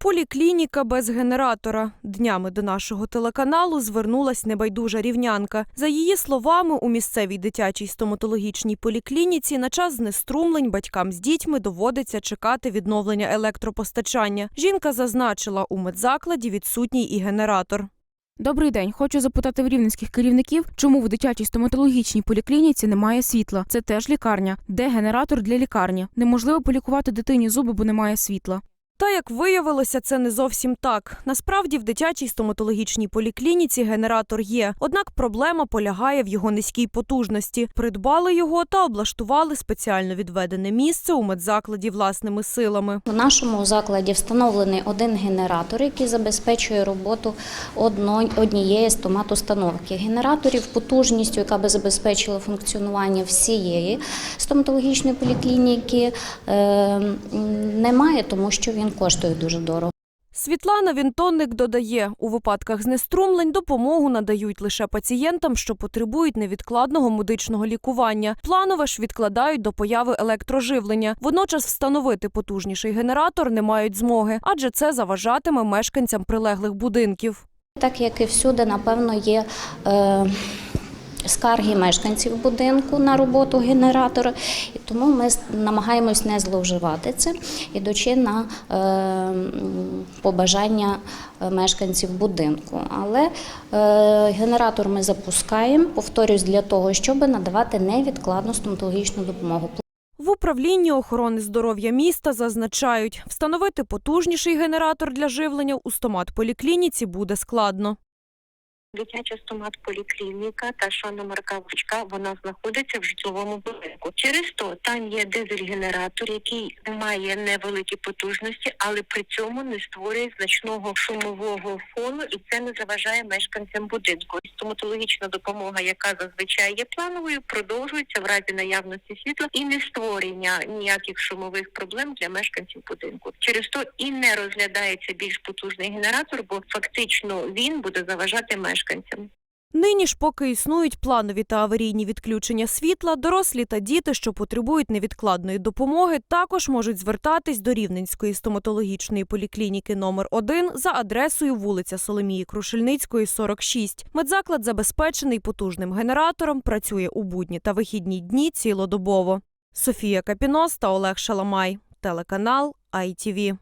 Поліклініка без генератора. Днями до нашого телеканалу звернулась небайдужа рівнянка. За її словами, у місцевій дитячій стоматологічній поліклініці на час знеструмлень батькам з дітьми доводиться чекати відновлення електропостачання. Жінка зазначила, у медзакладі відсутній і генератор. Добрий день. Хочу запитати в рівненських керівників, чому в дитячій стоматологічній поліклініці немає світла. Це теж лікарня. Де генератор для лікарні? Неможливо полікувати дитині зуби, бо немає світла. Та як виявилося, це не зовсім так. Насправді в дитячій стоматологічній поліклініці генератор є. Однак проблема полягає в його низькій потужності. Придбали його та облаштували спеціально відведене місце у медзакладі власними силами. В нашому закладі встановлений один генератор, який забезпечує роботу однієї стоматустановки. Генераторів потужністю, яка би забезпечила функціонування всієї стоматологічної поліклініки, е, немає, тому що він коштує дуже дорого. Світлана Вінтонник додає, у випадках знеструмлень допомогу надають лише пацієнтам, що потребують невідкладного медичного лікування. Планове ж відкладають до появи електроживлення. Водночас встановити потужніший генератор не мають змоги, адже це заважатиме мешканцям прилеглих будинків. Так як і всюди, напевно, є. Е, Скарги мешканців будинку на роботу генератора, і тому ми намагаємось не зловживати це, ідучи на е, побажання мешканців будинку. Але е, генератор ми запускаємо, повторюсь, для того, щоб надавати невідкладну стоматологічну допомогу. В управлінні охорони здоров'я міста зазначають, встановити потужніший генератор для живлення у стомат-поліклініці буде складно. Дитяча стомат-поліклініка та Шана Марка Вовчка, вона знаходиться в житловому будинку. Через то там є дизель-генератор, який має невеликі потужності, але при цьому не створює значного шумового фону, і це не заважає мешканцям будинку. Стоматологічна допомога, яка зазвичай є плановою, продовжується в разі наявності світла і не створення ніяких шумових проблем для мешканців будинку. Через то і не розглядається більш потужний генератор, бо фактично він буде заважати мешканцям. Нині ж, поки існують планові та аварійні відключення світла, дорослі та діти, що потребують невідкладної допомоги, також можуть звертатись до Рівненської стоматологічної поліклініки номер 1 за адресою вулиця Соломії Крушельницької, 46. Медзаклад забезпечений потужним генератором, працює у будні та вихідні дні цілодобово. Софія Капінос та Олег Шаламай. Телеканал ITV.